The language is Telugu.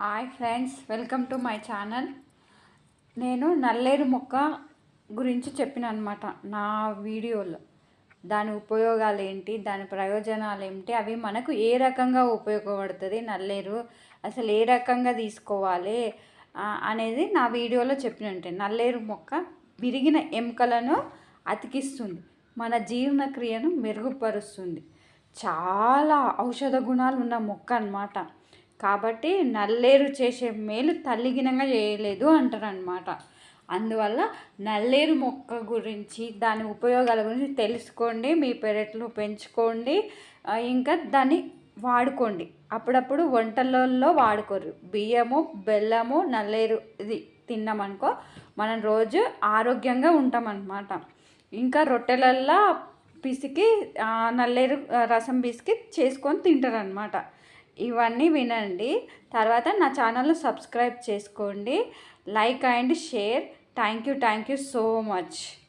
Hi friends welcome to my channel. నేను నల్లేరు మొక్క గురించి చెప్పిన అనమాట నా వీడియోలో. దాని ఉపయోగాలు ఏంటి దాని ప్రయోజనాలు ఏంటి అవి మనకు ఏ రకంగా ఉపయోగపడుతుంది నల్లేరు అసలు ఏ రకంగా తీసుకోవాలి అనేది నా వీడియోలో చెప్పినట్టే. నల్లేరు మొక్క విరిగిన ఎముకలను అతికిస్తుంది మన జీర్ణక్రియను మెరుగుపరుస్తుంది. చాలా ఔషధ గుణాలు ఉన్న మొక్క అనమాట కాబట్టి నల్లేరు చేసే మేలు తల్లిగినంగా చేయలేదు అంటారనమాట అందువల్ల నల్లేరు మొక్క గురించి దాని ఉపయోగాల గురించి తెలుసుకోండి మీ పెరట్లో పెంచుకోండి ఇంకా దాన్ని వాడుకోండి. అప్పుడప్పుడు వంటలలో వాడుకోరు. బియ్యము బెల్లము నల్లేరు ఇది తిన్నామనుకో మనం రోజు ఆరోగ్యంగా ఉంటామన్నమాట. ఇంకా రొట్టెలల్లో పిసికి నల్లేరు రసం పిసికి చేసుకొని తింటారనమాట ఇవన్నీ వినండి. తర్వాత నా ఛానల్ను సబ్స్క్రైబ్ చేసుకోండి. Like and share. Thank you thank you so much.